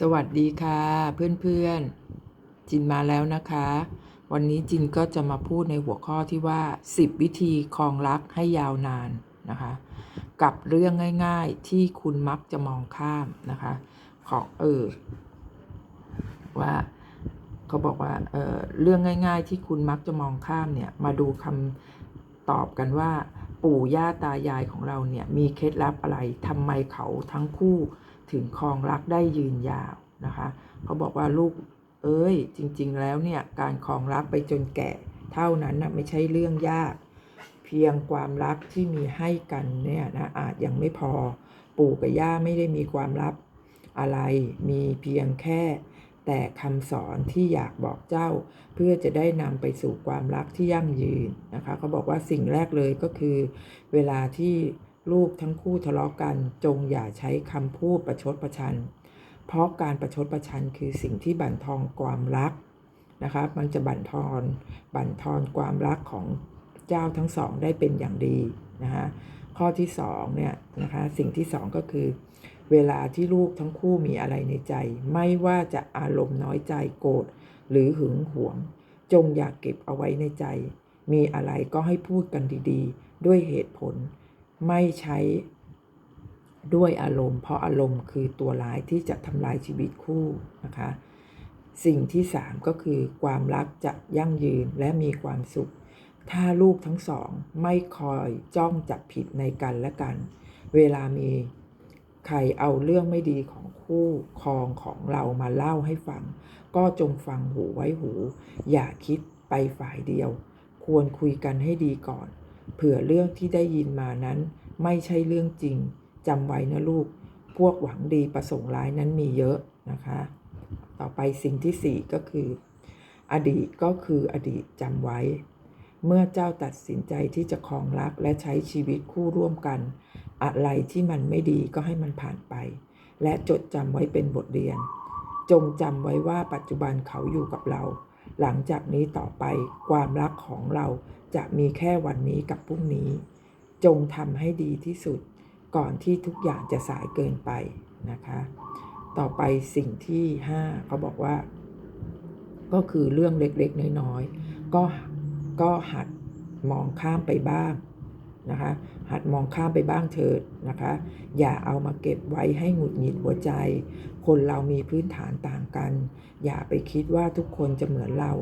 สวัสดีค่ะ เพื่อนๆ จินมาแล้วนะคะ วันนี้จินก็จะมาพูดในหัวข้อที่ว่า 10 วิธีครองรักให้ยาวนานนะคะ กับเรื่องง่ายๆที่คุณมักจะมองข้ามนะคะ ของเออว่าเขาบอกว่าเออเรื่องง่าย ๆ ที่คุณมักจะมองข้ามเนี่ยมาดูคำตอบกันว่า ปู่ย่าตายายของเราเนี่ยมีเคล็ดลับอะไรทำไมเขาทั้งคู่ถึงครองรักได้ยืนยาวนะคะเขาบอกว่าลูกเอ้ยจริง ๆ แล้วเนี่ยการครองรักไปจนแก่เท่านั้นนะไม่ใช่เรื่องยาก เพียงความรักที่มีให้กันเนี่ยนะอาจยังไม่พอ ปู่กับย่าไม่ได้มีความลับอะไร มีเพียงแค่ แต่คำสอนที่อยากบอกเจ้า เพื่อจะได้นำไปสู่ความรักที่ยั่งยืนนะคะเขาบอกว่าสิ่งแรกเลยก็คือ เวลาที่ลูกทั้งคู่ทะเลาะกันจงอย่าใช้คำพูดประชดประชัน เพราะการประชดประชันคือสิ่งที่บั่นทอนความรักนะคะมันจะบั่นทอนบั่นทอนความรักของเจ้าทั้งสองได้เป็นอย่างดีนะคะข้อที่สองเนี่ยนะคะสิ่งที่สองก็คือ เวลาที่ลูกทั้งคู่มีอะไรในใจ ไม่ว่าจะอารมณ์น้อยใจโกรธหรือหึงหวง จงอย่ากเก็บเอาไว้ในใจ มีอะไรก็ให้พูดกันดีๆ ด้วยเหตุผล ไม่ใช้ด้วยอารมณ์ เพราะอารมณ์คือตัวร้ายที่จะทำลายชีวิตคู่นะคะ สิ่งที่สามก็คือความรักจะยั่งยืนและมีความสุข ถ้าลูกทั้งสองไม่คอยจ้องจับผิดในกันและกัน เวลามี ใครเอาเรื่องไม่ดีของคู่ครองของเรามาเล่าให้ฟัง ก็จงฟังหูไว้หู อย่าคิดไปฝ่ายเดียว ควรคุยกันให้ดีก่อน เผื่อเรื่องที่ได้ยินมานั้น ไม่ใช่เรื่องจริงจำไว้นะลูก พวกหวังดีประสงค์ร้ายนั้นมีเยอะนะคะ ต่อไปสิ่งที่สี่ก็คือ อดีตก็คืออดีตจำไว้ เมื่อเจ้าตัดสินใจที่จะครองรักและใช้ชีวิตคู่ร่วมกัน อะไรที่มันไม่ดีก็ให้มันผ่านไป และจดจำไว้เป็นบทเรียน จงจำไว้ว่าปัจจุบันเขาอยู่กับเรา หลังจากนี้ต่อไปความรักของเราจะมีแค่วันนี้กับพรุ่งนี้ จงทำให้ดีที่สุด ก่อนที่ทุกอย่างจะสายเกินไปนะคะ ต่อไปสิ่งที่ 5 เขาบอกว่า ก็คือเรื่องเล็กๆ น้อยๆก็ก็หัดมองข้ามไปบ้าง นะคะ หัดมองข้ามไปบ้างเถิดนะคะ อย่าเอามาเก็บไว้ให้หงุดหงิดหัวใจ คนเรามีพื้นฐานต่างกัน อย่าไปคิดว่าทุกคนจะเหมือนเรา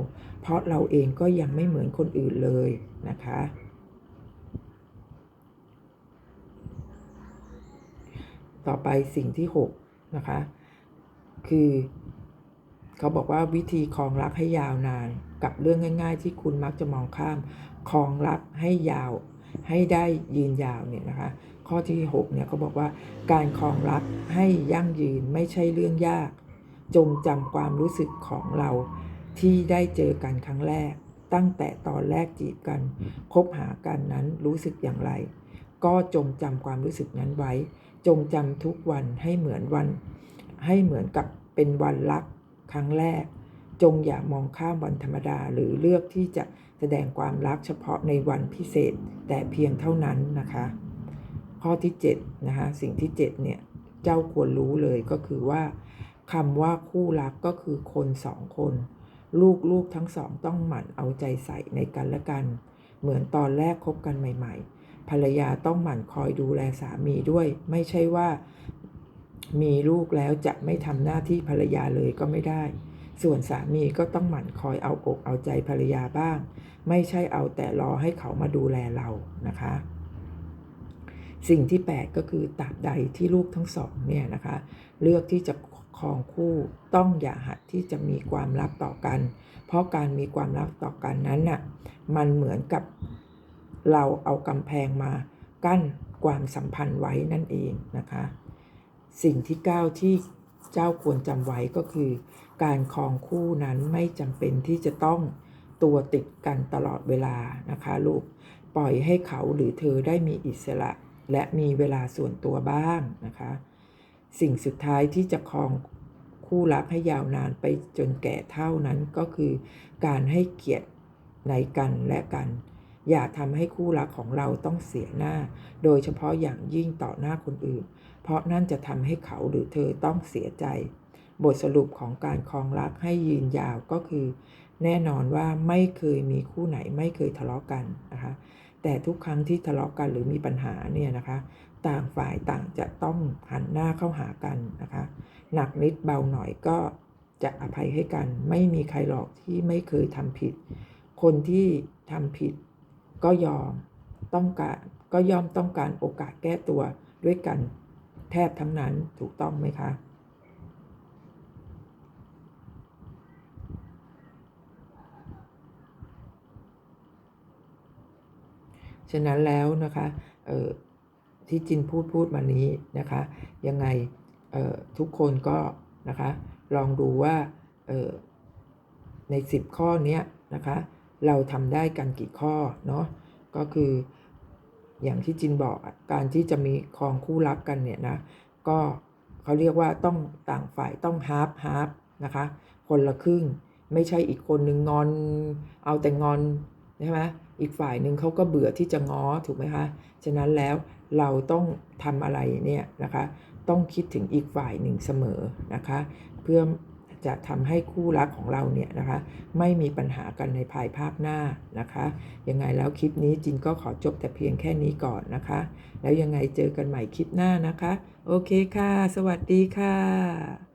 เพราะเราเองก็ยังไม่เหมือนคนอื่นเลยนะคะต่อไปสิ่งที่ 6 นะคะ คือ เขาบอกว่าวิธีครองรักให้ยาวนาน กับเรื่องง่าย ๆ ที่คุณมักจะมองข้ามครองรักให้ยาว ให้ได้ยืนยาวเนี่ยนะคะ ข้อที่6เนี่ยเขาบอกว่าการครองรักให้ยั่งยืนไม่ใช่เรื่องยาก จงจำความรู้สึกของเราที่ได้เจอกันครั้งแรก ตั้งแต่ตอนแรกจีบกัน คบหากันนั้นรู้สึกอย่างไร ก็จงจำความรู้สึกนั้นไว้ จงจำทุกวันให้เหมือนวัน ให้เหมือนกับเป็นวันรักครั้งแรก จงอย่ามองข้ามวันธรรมดาหรือเลือกที่จะแสดงความรักเฉพาะในวันพิเศษแต่เพียงเท่านั้นนะคะ ข้อที่7นะคะสิ่งที่7เนี่ยเจ้าควรรู้เลยก็คือว่าคำว่าคู่รักก็คือคนสองคน ลูกๆทั้งสองต้องหมั่นเอาใจใส่ในกันและกัน เหมือนตอนแรกคบกันใหม่ๆ ภรรยาต้องหมั่นคอยดูแลสามีด้วย ไม่ใช่ว่ามีลูกแล้วจะไม่ทำหน้าที่ภรรยาเลยก็ไม่ได้ ส่วนสามีก็ต้องหมั่นคอยเอาอกเอาใจภรรยาบ้าง ไม่ใช่เอาแต่รอให้เขามาดูแลเรานะคะ สิ่งที่ 8 ก็คือตราบใดที่ลูกทั้งสองเนี่ยนะคะ เลือกที่จะครองคู่ต้องอย่าหัดที่จะมีความลับต่อกัน เพราะการมีความลับต่อกันนั้นน่ะมันเหมือนกับเราเอากำแพงมากั้นความสัมพันธ์ไว้นั่นเองนะคะ สิ่งที่ 9 ที่ เจ้าควรจำไว้ก็คือ การครองคู่นั้นไม่จำเป็นที่จะต้องตัวติดกันตลอดเวลานะคะลูก ปล่อยให้เขาหรือเธอได้มีอิสระ และมีเวลาส่วนตัวบ้างนะคะ สิ่งสุดท้ายที่จะครองคู่รักให้ยาวนานไปจนแก่เท่านั้นก็คือ การให้เกียรติในกันและกัน อย่าทำให้คู่รักของเราต้องเสียหน้า โดยเฉพาะอย่างยิ่งต่อหน้าคนอื่น เพราะนั่นจะทำให้เขาหรือเธอต้องเสียใจ บทสรุปของการครองรักให้ยืนยาวก็คือ แน่นอนว่าไม่เคยมีคู่ไหนไม่เคยทะเลาะกันนะคะ แต่ทุกครั้งที่ทะเลาะกันหรือมีปัญหาเนี่ยนะคะ ต่างฝ่ายต่างจะต้องหันหน้าเข้าหากันนะคะ หนักนิดเบาหน่อยก็จะอภัยให้กัน ไม่มีใครหรอกที่ไม่เคยทำผิด คนที่ทำผิด ก็ยอมต้องการก็ย่อมต้องการโอกาสแก้ตัวด้วยกันแทบทั้งนั้นถูกต้องไหมคะ ฉะนั้นแล้วนะคะเออที่จินพูดพูดมานี้นะคะ ยังไงเอ่อทุกคนก็นะคะ ลองดูว่าเออใน 10 ข้อนี้นะคะ เราทำได้กันกี่ข้อเนาะก็คืออย่างที่จินบอกการที่จะมีครองคู่รักกันเนี่ยนะก็เขาเรียกว่าต้องต่างฝ่ายต้องฮาร์ฟฮาร์ฟนะคะคนละครึ่งไม่ใช่อีกคนนึงงอน เอาแต่งอนใช่ไหมอีกฝ่ายหนึ่งเขาก็เบื่อที่จะง้อถูกไหมคะฉะนั้นแล้วเราต้องทำอะไรเนี่ยนะคะ ต้องคิดถึงอีกฝ่ายหนึ่งเสมอนะคะ เพื่อ จะทำให้คู่รักของเราเนี่ยนะคะไม่มีปัญหากันในภายภาคหน้านะคะยังไงแล้วคลิปนี้จินก็ขอจบแต่เพียงแค่นี้ก่อนนะคะ แล้วยังไงเจอกันใหม่คลิปหน้านะคะ โอเคค่ะ สวัสดีค่ะ